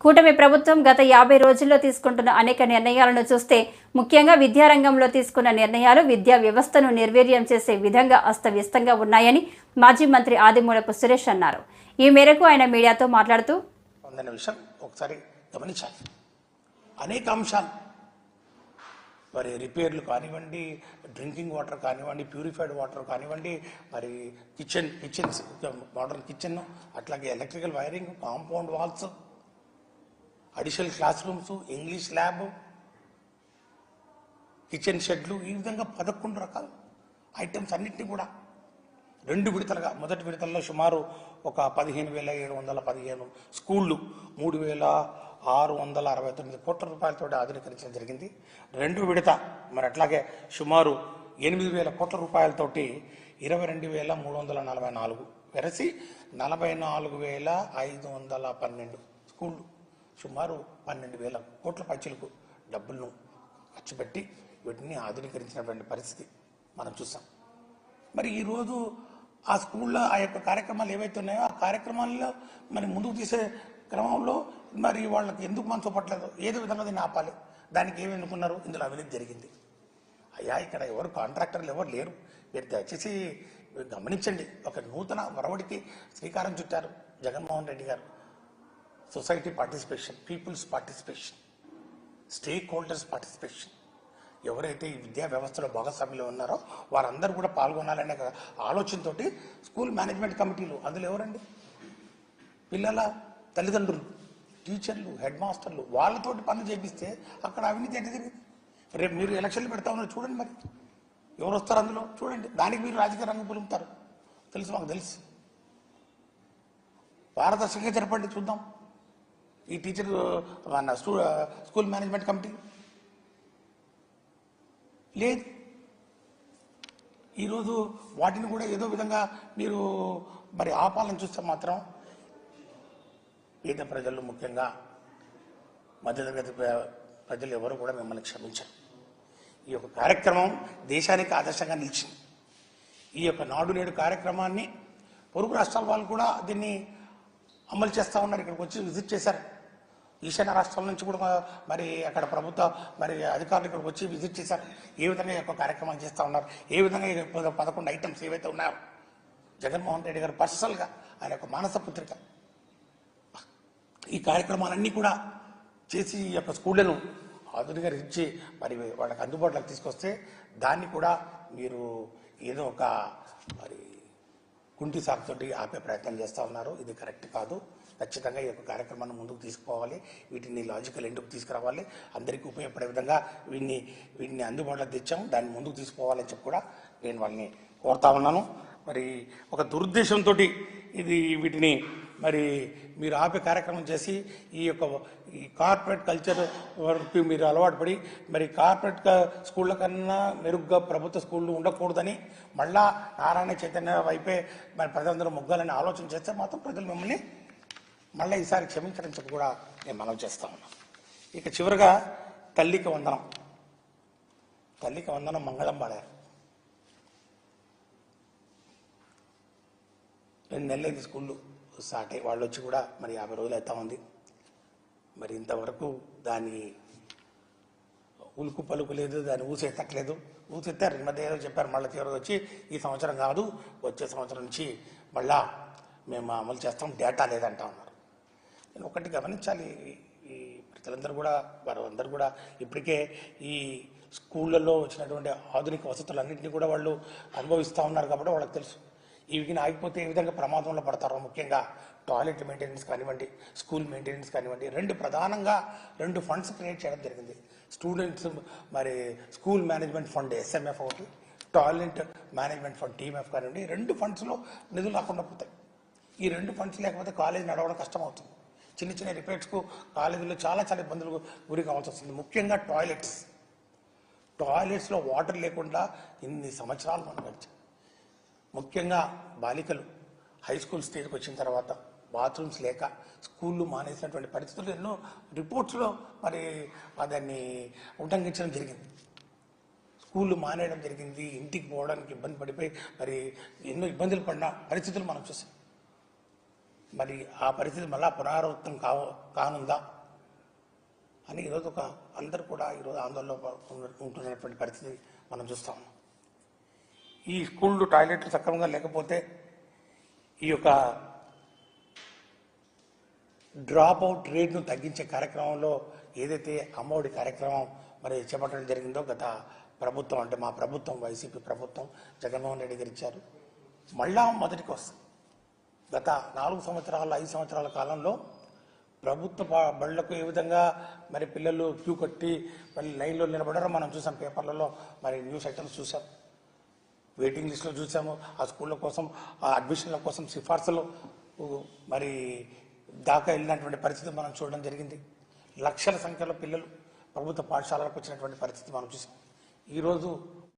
కూటమి ప్రభుత్వం గత యాభై రోజుల్లో తీసుకుంటున్న అనేక నిర్ణయాలను చూస్తే ముఖ్యంగా విద్యారంగంలో తీసుకున్న నిర్ణయాలు విద్యా వ్యవస్థను నిర్వీర్యం చేసే విధంగా అస్తవ్యస్తంగా ఉన్నాయని మాజీ మంత్రి ఆదిమూలపు సురేష్ అన్నారు. ఈ మేరకు ఆయన మీడియాతో మాట్లాడుతూ విషయం ఒకసారి గమనించాలి. అనేక అంశాలు. మరి రిపేర్లు కానివ్వండి డ్రింకింగ్ వాటర్ కానివ్వండి ప్యూరిఫైడ్ వాటర్ కానివ్వండి మరి కిచెన్ కిచెన్స్ మోడర్న్ కిచెన్ అట్లాగే electrical wiring compound walls additional classrooms English lab kitchen షెడ్లు ఈ విధంగా పదకొండు రకాల ఐటమ్స్ అన్నింటినీ కూడా రెండు విడతలుగా మొదటి విడతల్లో సుమారు ఒక పదిహేను వేల ఏడు వందల పదిహేను స్కూళ్ళు మూడు వేల ఆరు వందల అరవై తొమ్మిది కోట్ల రూపాయలతో ఆధునీకరించడం జరిగింది. రెండు విడత మరి అట్లాగే సుమారు ఎనిమిది వేల కోట్ల రూపాయలతోటి ఇరవై రెండు వేల మూడు వందల నలభై నాలుగు వెరసి నలభై నాలుగు వేల ఐదు వందల పన్నెండు స్కూళ్ళు. సుమారు పన్నెండు వేల కోట్ల పైచలకు డబ్బులను ఖర్చు పెట్టి వీటిని ఆధునీకరించినటువంటి పరిస్థితి మనం చూసాం. మరి ఈరోజు ఆ స్కూల్లో ఆ యొక్క కార్యక్రమాలు ఏవైతే ఉన్నాయో ఆ కార్యక్రమాల్లో మరి ముందుకు తీసే క్రమంలో మరి వాళ్ళకి ఎందుకు మనం చూపట్లేదు ఏదో విధంగా దీన్ని ఆపాలి? దానికి ఏమి ఎన్నుకున్నారు? ఇందులో అవినీతి జరిగింది. అయ్యా ఇక్కడ ఎవరు కాంట్రాక్టర్లు ఎవరు లేరు. మీరు దయచేసి గమనించండి. ఒక నూతన వరవడికి శ్రీకారం చుట్టారు జగన్మోహన్ రెడ్డి గారు. Society participation people's participation stakeholders participation ఎవరైతే ఈ విద్యా వ్యవస్థలో భాగస్వామ్యులు ఉన్నారో వారందరూ కూడా పాల్గొనాలనే ఆలోచనతో ఆలోచనతోటి స్కూల్ మేనేజ్మెంట్ కమిటీలు అందులో ఎవరండి? పిల్లల తల్లిదండ్రులు టీచర్లు హెడ్ మాస్టర్లు వాళ్ళతోటి పనులు చేపిస్తే అక్కడ అవినీతి ఎట్లా జరిగింది రేపు మీరు ఎలక్షన్లు పెడతా ఉన్నారు చూడండి మరి. ఎవరు వస్తారు అందులో? చూడండి. దానికి మీరు రాజకీయ రంగం పులుముతారు తెలుసు మాకు తెలుసు. పారదర్శకంగా జరపండి చూద్దాం. ఈ టీచర్ మన స్కూ స్కూల్ మేనేజ్మెంట్ కమిటీ లేదు. ఈరోజు వాటిని కూడా ఏదో విధంగా మీరు మరి ఆపాలని చూస్తే మాత్రం పేద ప్రజలు ముఖ్యంగా మధ్యతరగతి ప్ర- ప్రజలు ఎవరు కూడా మిమ్మల్ని క్షమించరు. ఈ యొక్క కార్యక్రమం దేశానికి ఆదర్శంగా నిలిచింది. ఈ యొక్క నాడు నేడు కార్యక్రమాన్ని పొరుగు రాష్ట్రాల వాళ్ళు కూడా దీన్ని అమలు చేస్తూ ఉన్నారు. ఇక్కడికి వచ్చి విజిట్ చేశారు. ఈశాన్య రాష్ట్రాల నుంచి కూడా మరి అక్కడ ప్రభుత్వ మరి అధికారులు ఇక్కడికి వచ్చి విజిట్ చేశారు. ఏ విధంగా యొక్క కార్యక్రమాలు చేస్తూ ఉన్నారు? ఏ విధంగా పదకొండు ఐటమ్స్ ఏవైతే ఉన్నాయో? జగన్మోహన్ రెడ్డి గారు పర్సనల్గా ఆయన యొక్క మానస పుత్రిక. ఈ కార్యక్రమాలన్నీ కూడా చేసి ఈ యొక్క స్కూళ్ళను ఆధునీకరించి మరి వాళ్ళకి అందుబాటులోకి తీసుకొస్తే దాన్ని కూడా మీరు ఏదో ఒక మరి కుంటి సాకుతోటి ఆపే ప్రయత్నం చేస్తూ ఉన్నారు. ఇది కరెక్ట్ కాదు. ఖచ్చితంగా ఈ యొక్క కార్యక్రమాన్ని ముందుకు తీసుకుపోవాలి. వీటిని లాజికల్ ఎండుకు తీసుకురావాలి. అందరికీ ఉపయోగపడే విధంగా వీటిని వీటిని అందుబాటులో తెచ్చాము. దాన్ని ముందుకు తీసుకుపోవాలని చెప్పి కూడా నేను వాళ్ళని కోరుతా ఉన్నాను. మరి ఒక దురుద్దేశంతో ఇది వీటిని మరి మీరు ఆపే కార్యక్రమం చేసి ఈ యొక్క ఈ కార్పొరేట్ కల్చర్ వరకు మీరు అలవాటు పడి మరి కార్పొరేట్ స్కూళ్ళ కన్నా మెరుగ్గా ప్రభుత్వ స్కూళ్ళు ఉండకూడదని మళ్ళా నారాయణ చైతన్య వైపే మరి ప్రజలందరూ మొగ్గాలని ఆలోచన చేస్తే మాత్రం ప్రజలు మిమ్మల్ని మళ్ళీ ఈసారి క్షమించడం చెప్పి కూడా నేను మనం చేస్తా ఉన్నాను ఇక చివరిగా తల్లికి వందనం. తల్లికి వందనం మంగళం పాడారు రెండు నెలలైంది స్కూళ్ళు. స్టార్ట్ అయ్యి వాళ్ళు వచ్చి కూడా మరి యాభై రోజులు అవుతా ఉంది. మరి ఇంతవరకు దాని ఉలుకు పలుకు లేదు దాన్ని ఊసేతట్లేదు ఊసెత్తారు ఈ మధ్య ఏదో చెప్పారు. మళ్ళీ తీవ్రత వచ్చి ఈ సంవత్సరం కాదు వచ్చే సంవత్సరం నుంచి మళ్ళా మేము అమలు చేస్తాం డేటా లేదంటా ఉన్నారు. నేను ఒకటి గమనించాలి. ఈ ప్రజలందరూ కూడా వారు అందరూ కూడా ఇప్పటికే ఈ స్కూళ్ళల్లో వచ్చినటువంటి ఆధునిక వసతులన్నింటినీ కూడా వాళ్ళు అనుభవిస్తూ ఉన్నారు కాబట్టి వాళ్ళకి తెలుసు. ఇవి ఆగిపోతే ఏ విధంగా ప్రమాదంలో పడతారో ముఖ్యంగా టాయిలెట్ మెయింటెనెన్స్ కానివ్వండి స్కూల్ మెయింటెనెన్స్ కానివ్వండి రెండు ప్రధానంగా రెండు ఫండ్స్ క్రియేట్ చేయడం జరిగింది. స్టూడెంట్స్ మరి స్కూల్ మేనేజ్మెంట్ ఫండ్ ఎస్ఎంఎఫ్ ఒకటి టాయిలెట్ మేనేజ్మెంట్ ఫండ్ టీఎంఎఫ్ కానివ్వండి రెండు ఫండ్స్లో నిధులు రాకుండా పోతాయి. ఈ రెండు ఫండ్స్ లేకపోతే కాలేజ్ నడవడం కష్టం అవుతుంది చిన్న చిన్న రిపేర్స్కు కాలేజీలో చాలా చాలా ఇబ్బందులు గురి కావాల్సి వస్తుంది. ముఖ్యంగా టాయిలెట్స్. టాయిలెట్స్లో వాటర్ లేకుండా ఇన్ని సంవత్సరాలు మనం గడిచాం. ముఖ్యంగా బాలికలు హై స్కూల్ స్టేజ్కి వచ్చిన తర్వాత బాత్రూమ్స్ లేక స్కూళ్ళు మానేసినటువంటి పరిస్థితులు ఎన్నో రిపోర్ట్స్లో మరి దాన్ని ఉల్లంఘించడం జరిగింది. స్కూళ్ళు మానేయడం జరిగింది ఇంటికి పోవడానికి ఇబ్బంది పడిపోయి మరి ఎన్నో ఇబ్బందులు పడిన పరిస్థితులు మనం చూసాం. మరి ఆ పరిస్థితి మళ్ళా పునరావృతం కావ కానుందా? అని ఈరోజు ఒక అందరు కూడా ఈరోజు ఆందోళన ఉంటున్నటువంటి పరిస్థితి మనం చూస్తాం ఈ స్కూళ్ళు టాయిలెట్లు సక్రమంగా లేకపోతే ఈ యొక్క డ్రాప్ అవుట్ రేట్ను తగ్గించే కార్యక్రమంలో ఏదైతే అమ్మఒడి కార్యక్రమం మరి చేపట్టడం జరిగిందో గత ప్రభుత్వం అంటే మా ప్రభుత్వం వైసీపీ ప్రభుత్వం జగన్మోహన్ రెడ్డి గారు ఇచ్చారు. మళ్ళా మొదటికి వస్తుంది గత నాలుగు సంవత్సరాల ఐదు సంవత్సరాల కాలంలో ప్రభుత్వ బళ్ళకు ఏ విధంగా మరి పిల్లలు క్యూ కట్టి మళ్ళీ లైన్లో నిలబడారో మనం చూసాం పేపర్లలో మరి న్యూస్ ఐటమ్స్ చూసాం. వెయిటింగ్ లిస్టులో చూసాము. ఆ స్కూళ్ళ కోసం ఆ అడ్మిషన్ల కోసం సిఫార్సులు మరి దాకా వెళ్ళినటువంటి పరిస్థితి మనం చూడడం జరిగింది. లక్షల సంఖ్యలో పిల్లలు ప్రభుత్వ పాఠశాలలకు వచ్చినటువంటి పరిస్థితి మనం చూసాం. ఈరోజు